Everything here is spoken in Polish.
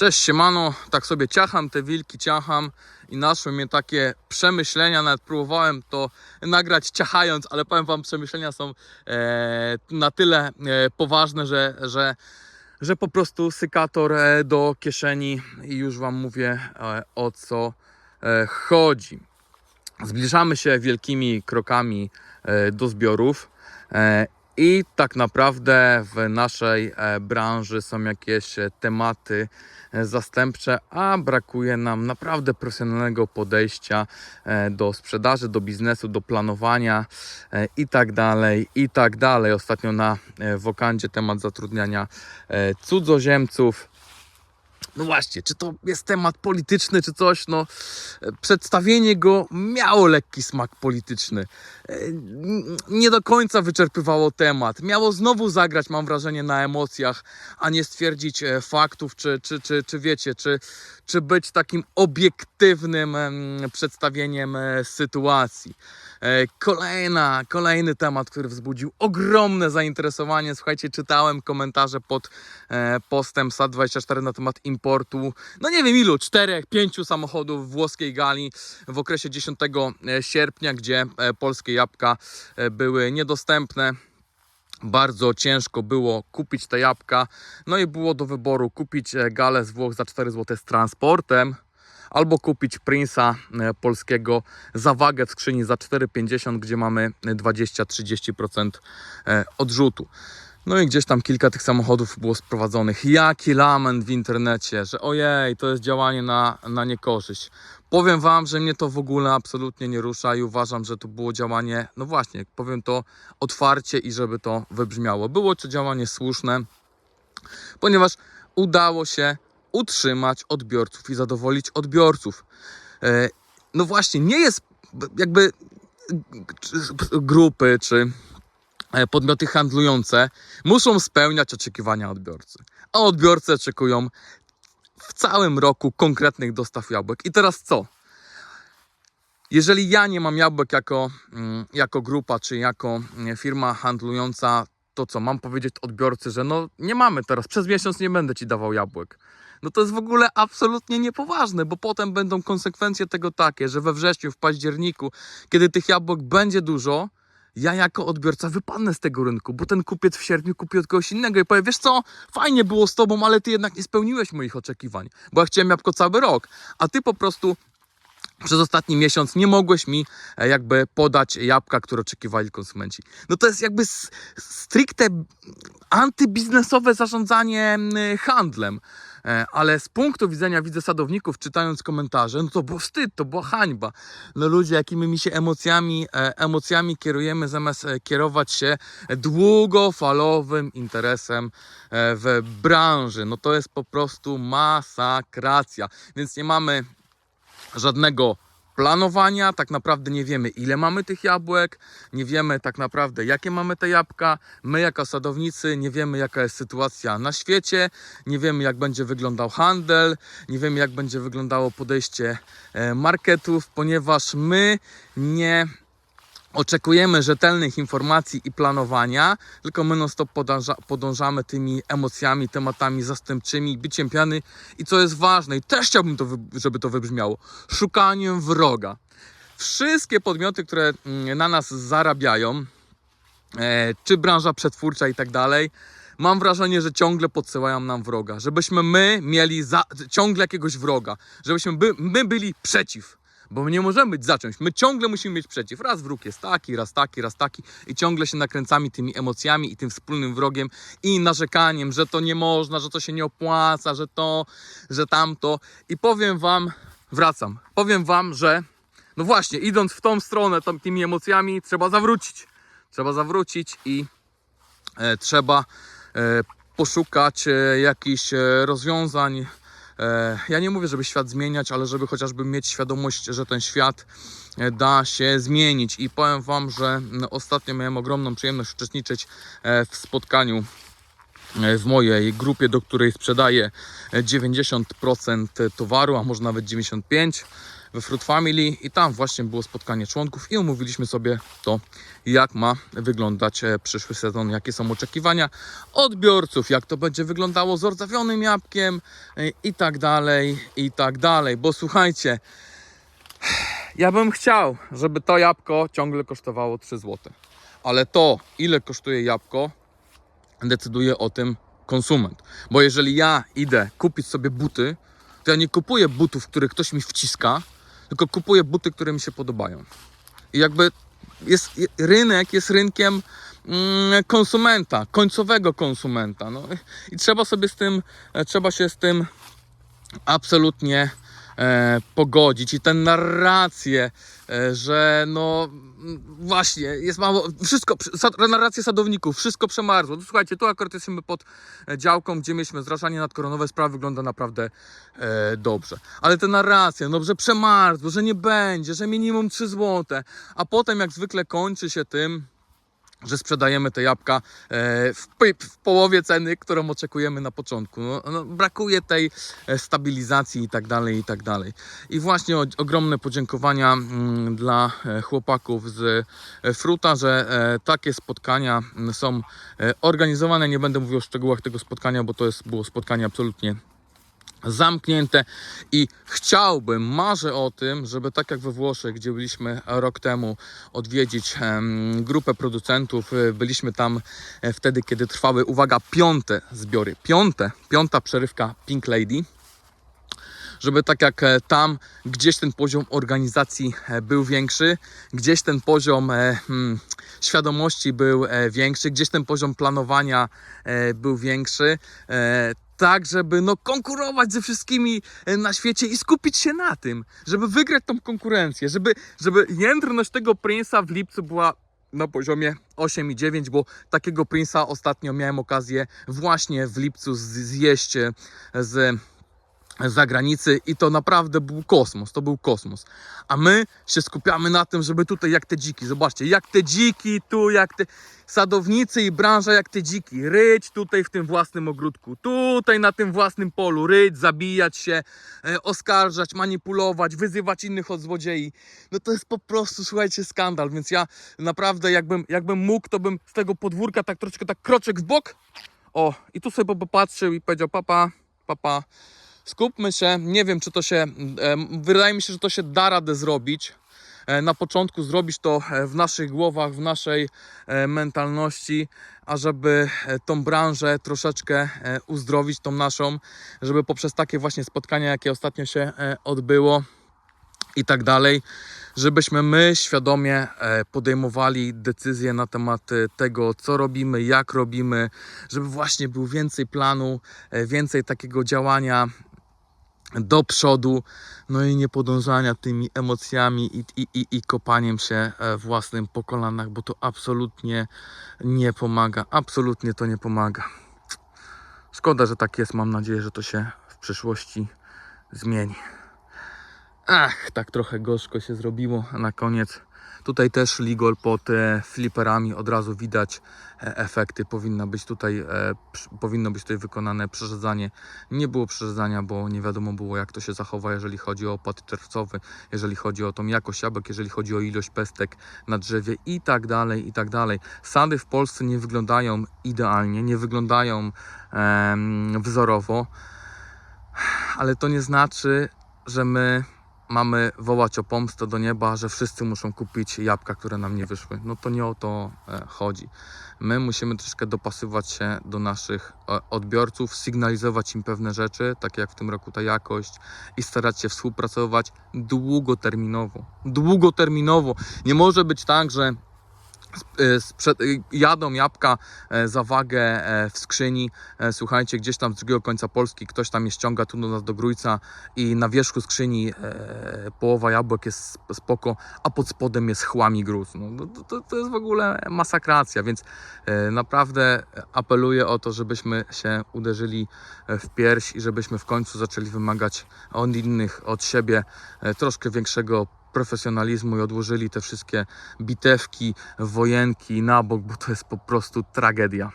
Cześć, siemano, tak sobie ciacham te wilki, ciacham i naszły mnie takie przemyślenia, nawet próbowałem to nagrać ciachając, ale powiem wam, przemyślenia są e, na tyle e, poważne, że, że, że po prostu sykator e, do kieszeni i już wam mówię e, o co e, chodzi. Zbliżamy się wielkimi krokami e, do zbiorów. e, I tak naprawdę w naszej e, branży są jakieś e, tematy e, zastępcze, a brakuje nam naprawdę profesjonalnego podejścia do sprzedaży, do biznesu, do planowania i tak dalej, i tak dalej. Ostatnio na Wokandzie temat zatrudniania cudzoziemców. No właśnie, czy to jest temat polityczny, czy coś? No, przedstawienie go miało lekki smak polityczny. E, Nie do końca wyczerpywało temat. Miało znowu zagrać, mam wrażenie, na emocjach, a nie stwierdzić e, faktów, czy, czy, czy, czy wiecie, czy, czy być takim obiektywnym em, przedstawieniem e, sytuacji. Kolejna, kolejny temat, który wzbudził ogromne zainteresowanie. Słuchajcie, czytałem komentarze pod postem SAT24 na temat importu, no nie wiem ilu, czterech, pięciu samochodów włoskiej gali w okresie 10 sierpnia, gdzie e, polskie jabłka e, były niedostępne. Bardzo ciężko było kupić te jabłka. No i było do wyboru kupić e, galę z Włoch za 4 zł z transportem, albo kupić Prince'a e, polskiego za wagę w skrzyni za 4,50, gdzie mamy 20-30% e, odrzutu. No i gdzieś tam kilka tych samochodów było sprowadzonych. Jaki lament w internecie, że ojej, to jest działanie na, na niekorzyść. Powiem Wam, że mnie to w ogóle absolutnie nie rusza i uważam, że to było działanie, no właśnie, powiem to otwarcie i żeby to wybrzmiało. Było to działanie słuszne, ponieważ udało się utrzymać odbiorców i zadowolić odbiorców. E, No właśnie, nie jest jakby grupy czy podmioty handlujące muszą spełniać oczekiwania odbiorcy, a odbiorcy oczekują w całym roku konkretnych dostaw jabłek. I teraz co? Jeżeli ja nie mam jabłek jako, mm, jako grupa czy jako mm, firma handlująca, to co? Mam powiedzieć odbiorcy, że no nie mamy teraz, przez miesiąc nie będę ci dawał jabłek. No to jest w ogóle absolutnie niepoważne, bo potem będą konsekwencje tego takie, że we wrześniu, w październiku, kiedy tych jabłek będzie dużo, ja jako odbiorca wypadnę z tego rynku, bo ten kupiec w sierpniu kupi od kogoś innego i powie, wiesz co, fajnie było z tobą, ale ty jednak nie spełniłeś moich oczekiwań, bo ja chciałem jabłko cały rok, a ty po prostu przez ostatni miesiąc nie mogłeś mi e, jakby podać jabłka, które oczekiwali konsumenci. No to jest jakby stricte antybiznesowe zarządzanie handlem. E, Ale z punktu widzenia widzę sadowników, czytając komentarze, no to było wstyd, to była hańba. No ludzie, jakimi mi się emocjami, e, emocjami kierujemy, zamiast e, kierować się długofalowym interesem w branży. No to jest po prostu masakracja. Więc nie mamy żadnego planowania, tak naprawdę nie wiemy ile mamy tych jabłek, nie wiemy tak naprawdę jakie mamy te jabłka. My jako sadownicy nie wiemy jaka jest sytuacja na świecie, nie wiemy jak będzie wyglądał handel, nie wiemy jak będzie wyglądało podejście e, marketów, ponieważ my nie oczekujemy rzetelnych informacji i planowania, tylko my non stop podąża, podążamy tymi emocjami, tematami zastępczymi, biciem piany i co jest ważne, i też chciałbym, to, żeby to wybrzmiało, szukaniem wroga. Wszystkie podmioty, które mm, na nas zarabiają, e, czy branża przetwórcza i tak dalej, mam wrażenie, że ciągle podsyłają nam wroga, żebyśmy my mieli za, ciągle jakiegoś wroga, żebyśmy by, my byli przeciw. Bo my nie możemy być. My ciągle musimy mieć przeciw. Raz wróg jest taki, raz taki, raz taki i ciągle się nakręcamy tymi emocjami i tym wspólnym wrogiem i narzekaniem, że to nie można, że to się nie opłaca, że to, że tamto. I powiem wam, wracam, powiem wam, że no właśnie, idąc w tą stronę tam, tymi emocjami, trzeba zawrócić. Trzeba zawrócić i e, trzeba e, poszukać e, jakichś e, rozwiązań. E, ja nie mówię, żeby świat zmieniać, ale żeby chociażby mieć świadomość, że ten świat e, da się zmienić. I powiem Wam, że no, ostatnio miałem ogromną przyjemność uczestniczyć e, w spotkaniu w mojej grupie, do której sprzedaję e, 90% towaru, a może nawet 95%. We Fruit Family i tam właśnie było spotkanie członków i omówiliśmy sobie to, jak ma wyglądać e, przyszły sezon, jakie są oczekiwania odbiorców, jak to będzie wyglądało z ordzawionym jabłkiem e, i tak dalej, i tak dalej. Bo słuchajcie, ja bym chciał, żeby to jabłko ciągle kosztowało 3 zł. Ale to, ile kosztuje jabłko, decyduje o tym konsument. Bo jeżeli ja idę kupić sobie buty, to ja nie kupuję butów, które ktoś mi wciska, tylko kupuję buty, które mi się podobają. I jakby jest, rynek jest rynkiem mm, konsumenta, końcowego konsumenta. No, I trzeba sobie z tym, e, trzeba się z tym absolutnie pogodzić i tę narrację, e, że no właśnie jest mało, wszystko, sad, narrację sadowników, wszystko przemarzło. No, słuchajcie, tu akurat jesteśmy pod e, działką, gdzie mieliśmy zrażanie nadkoronowe, sprawa wygląda naprawdę e, dobrze. Ale te narracje, no że przemarzło, że nie będzie, że minimum 3 złote, a potem jak zwykle kończy się tym, że sprzedajemy te jabłka e, w, pi- w połowie ceny, którą oczekujemy na początku. No, no, brakuje tej e, stabilizacji i tak dalej, i tak dalej. I właśnie o, ogromne podziękowania mm, dla e, chłopaków z Fruta, że takie spotkania mm, są organizowane. Nie będę mówił o szczegółach tego spotkania, bo to jest, było spotkanie absolutnie zamknięte i chciałbym, marzę o tym, żeby tak jak we Włoszech, gdzie byliśmy rok temu odwiedzić grupę producentów, byliśmy tam e, wtedy, kiedy trwały, uwaga, piąte zbiory, piąte, piąta przerywka Pink Lady, żeby tak jak e, tam gdzieś ten poziom organizacji e, był większy, gdzieś ten poziom hmm, świadomości był większy, gdzieś ten poziom planowania był większy. Tak, żeby no, konkurować ze wszystkimi e, na świecie i skupić się na tym, żeby wygrać tą konkurencję, żeby, żeby jędrność tego Prince'a w lipcu była na poziomie 8,9, bo takiego Prince'a ostatnio miałem okazję właśnie w lipcu zjeść e, z zagranicy i to naprawdę był kosmos, to był kosmos. A my się skupiamy na tym, żeby tutaj jak te dziki, zobaczcie, jak te dziki tu, jak te sadownicy i branża jak te dziki, ryć tutaj w tym własnym ogródku, tutaj na tym własnym polu, ryć, zabijać się, e, oskarżać, manipulować, wyzywać innych od złodziei. No to jest po prostu, słuchajcie, skandal, więc ja naprawdę jakbym, jakbym mógł, to bym z tego podwórka tak troszeczkę tak kroczek w bok, o, i tu sobie popatrzył i powiedział, papa, papa, skupmy się, nie wiem czy to się, em, wydaje mi się, że to się da radę zrobić. E, Na początku zrobić to e, w naszych głowach, w naszej e, mentalności, ażeby e, tą branżę troszeczkę e, uzdrowić, tą naszą, żeby poprzez takie właśnie spotkania, jakie ostatnio się e, odbyło i tak dalej, żebyśmy my świadomie e, podejmowali decyzje na temat e, tego, co robimy, jak robimy, żeby właśnie był więcej planu, e, więcej takiego działania do przodu, no i nie podążania tymi emocjami i, i, i, i kopaniem się e, własnym po kolanach, bo to absolutnie nie pomaga, absolutnie to nie pomaga. Szkoda, że tak jest, mam nadzieję, że to się w przyszłości zmieni. Ach, tak trochę gorzko się zrobiło na koniec. Tutaj też Ligol pod e, fliperami od razu widać e, efekty. Powinna być tutaj, e, powinno być tutaj wykonane przerzedzanie. Nie było przerzedzania, bo nie wiadomo było jak to się zachowa, jeżeli chodzi o opad czerwcowy, jeżeli chodzi o tą jakość jabłek, jeżeli chodzi o ilość pestek na drzewie i tak dalej, i tak dalej. Sady w Polsce nie wyglądają idealnie, nie wyglądają wzorowo, ale to nie znaczy, że my mamy wołać o pomstę do nieba, że wszyscy muszą kupić jabłka, które nam nie wyszły. No to nie o to e, chodzi. My musimy troszkę dopasować się do naszych e, odbiorców, sygnalizować im pewne rzeczy, takie jak w tym roku ta jakość i starać się współpracować długoterminowo. Długoterminowo. Nie może być tak, że jadą jabłka e, za wagę e, w skrzyni. E, Słuchajcie, gdzieś tam z drugiego końca Polski ktoś tam je ściąga tu do nas do Grójca i na wierzchu skrzyni e, połowa jabłek jest sp- spoko, a pod spodem jest chłami gruz. No, to, to, jest w ogóle masakracja, więc e, naprawdę apeluję o to, żebyśmy się uderzyli e, w pierś i żebyśmy w końcu zaczęli wymagać od innych, od siebie e, troszkę większego profesjonalizmu i odłożyli te wszystkie bitewki, wojenki na bok, bo to jest po prostu tragedia.